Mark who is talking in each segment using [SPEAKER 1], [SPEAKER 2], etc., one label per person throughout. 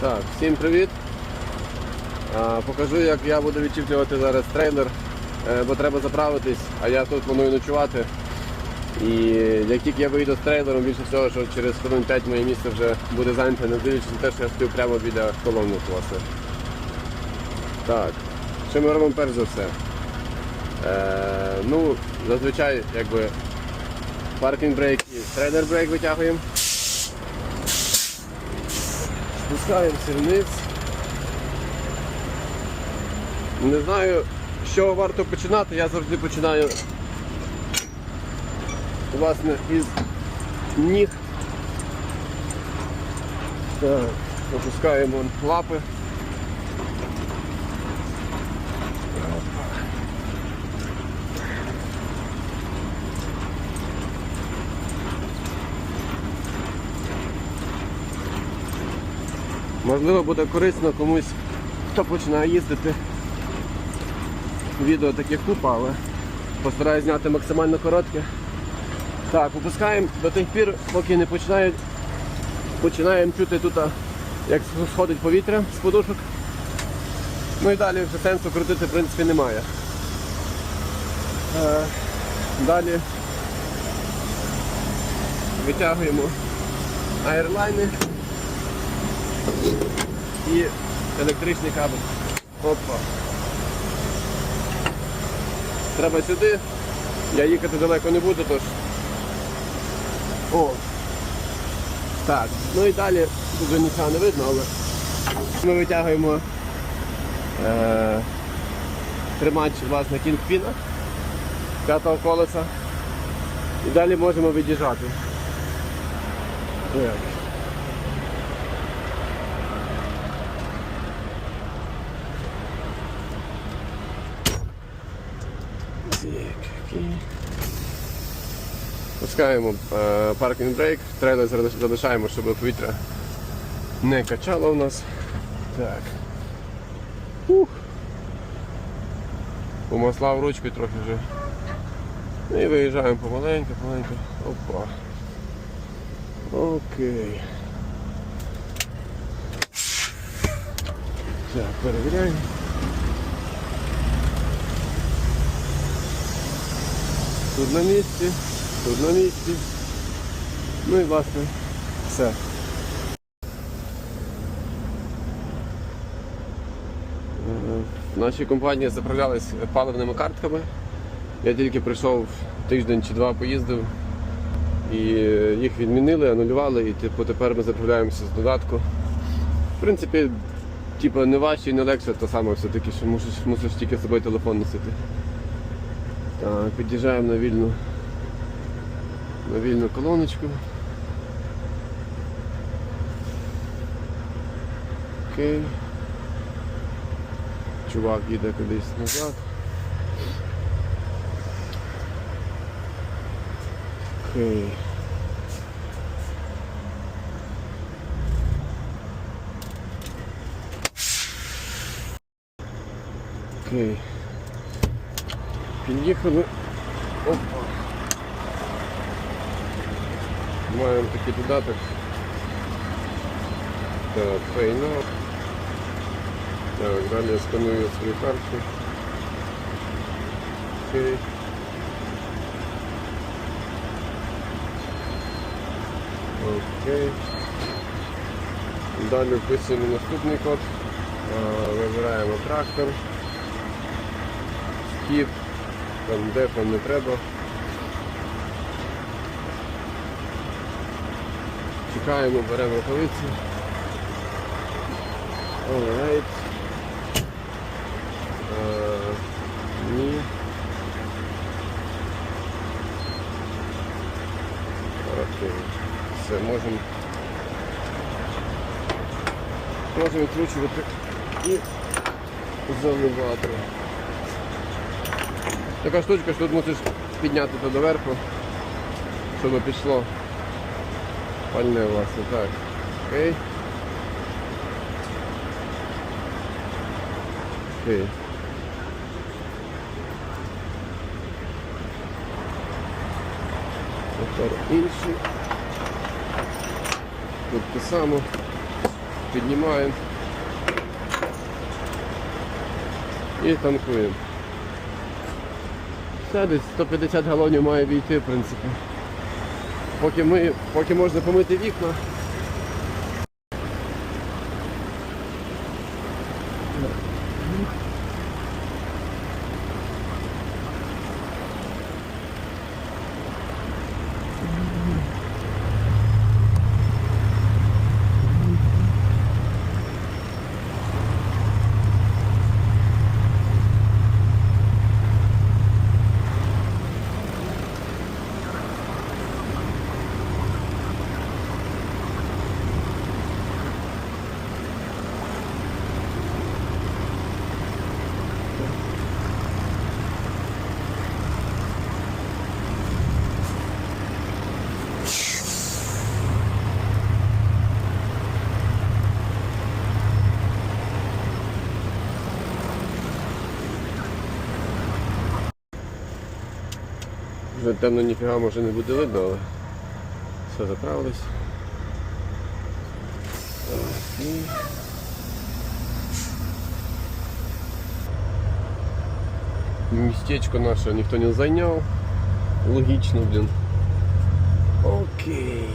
[SPEAKER 1] Так, всім привіт. Покажу, як я буду відчіплювати зараз трейлер, е, бо треба заправитись, а я тут планую ночувати. І як тільки я вийду з трейлером, більше всього, що через хвилин 5 моє місце вже буде зайняте, не дивлячись на те, що я стою прямо біля колонок власне. Так, що ми робимо перш за все? Е, ну, зазвичай якби паркінг брейк і трейлер брейк витягуємо. Спускаємося вниз. Не знаю, з чого варто починати, я завжди починаю власне із ніг. Так, опускаємо лапи. Можливо, буде корисно комусь, хто починає їздити. Відео таке купа, але постараюсь зняти максимально коротке. Так, опускаємо до тих пір, поки не починають, починаємо чути тут, як сходить повітря з подушок. Ну і далі вже сенсу крутити в принципі немає. Е, далі витягуємо аерлайни і електричний кабель. Опа. Треба сюди. Я їхати далеко не буду, тож. О! Так, ну і далі тут нічого не видно, але ми витягуємо е, тримач власне кінгпіна п'ятого колеса. І далі можемо від'їжджати. Так. Пускаємо е, паркінг брейк, трейлер залишаємо, щоб повітря не качало у нас. Так. Ух. Помаслав ручкою трохи вже. Ну і виїжджаємо помаленьку, помаленьку. Опа. Окей. Так, перевіряємо. Тут на місці, тут на місці. Ну і власне все. Наші компанії заправлялись паливними картками. Я тільки прийшов тиждень чи два поїздив і їх відмінили, анулювали, і типу, тепер ми заправляємося з додатку. В принципі, типу, не важче і не легше, то саме все-таки, що мусиш, мусиш тільки з собою телефон носити. Так, під'їжджаємо на вільну на вільну колоночку. Окей. Чувак їде кудись назад. Окей. Окей. Під'їхали. Опа. Маємо такий додаток. Так, Now. Так, далі я сканую свою картку. Окей. Окей. Далі вписуємо наступний код. Вибираємо трактор. Скіп. Там дефа не треба. Чекаємо, беремо рукавиці. Alright. Е, Ні. Окей. Все, можемо. Можемо відкручувати і заливати. Така штучка, що тут мусиш підняти то доверху, щоб пішло пальне власне. Так. Окей. Окей. Тепер інші. Тут те саме. піднімаємо і танкуємо. Все, десь 150 галонів має війти, в принципі. Поки, ми, поки можна помити вікна. Темно ніфіга може не буде видно, але все заправилось. Так, і... Містечко наше ніхто не зайняв. Логічно, блін. Окей.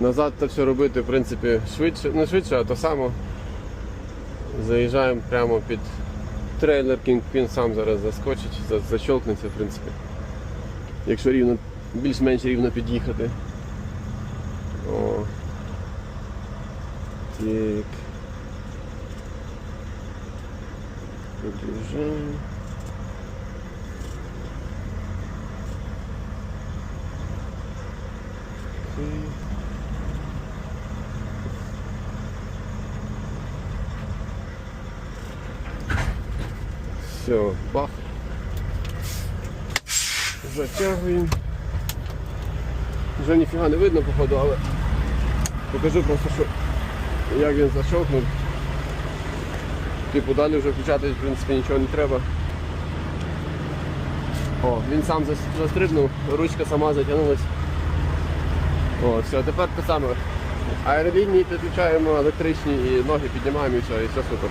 [SPEAKER 1] Назад це все робити, в принципі, швидше, не швидше, а то само. Заїжджаємо прямо під трейлер, Кінгпін сам зараз заскочить, за- защолкнеться, в принципі. Якщо рівно, більш-менш рівно під'їхати. О. Так. Під'їжджаємо. Все, бах. Затягуємо. Вже ніфіга не видно, походу, але покажу просто, що як він защовкнув. Типу далі вже включати в принципі нічого не треба. О, він сам застрибнув, ручка сама затягнулась. О, все, тепер те саме. Аеролінії підключаємо електричні і ноги піднімаємо і все, і все супер.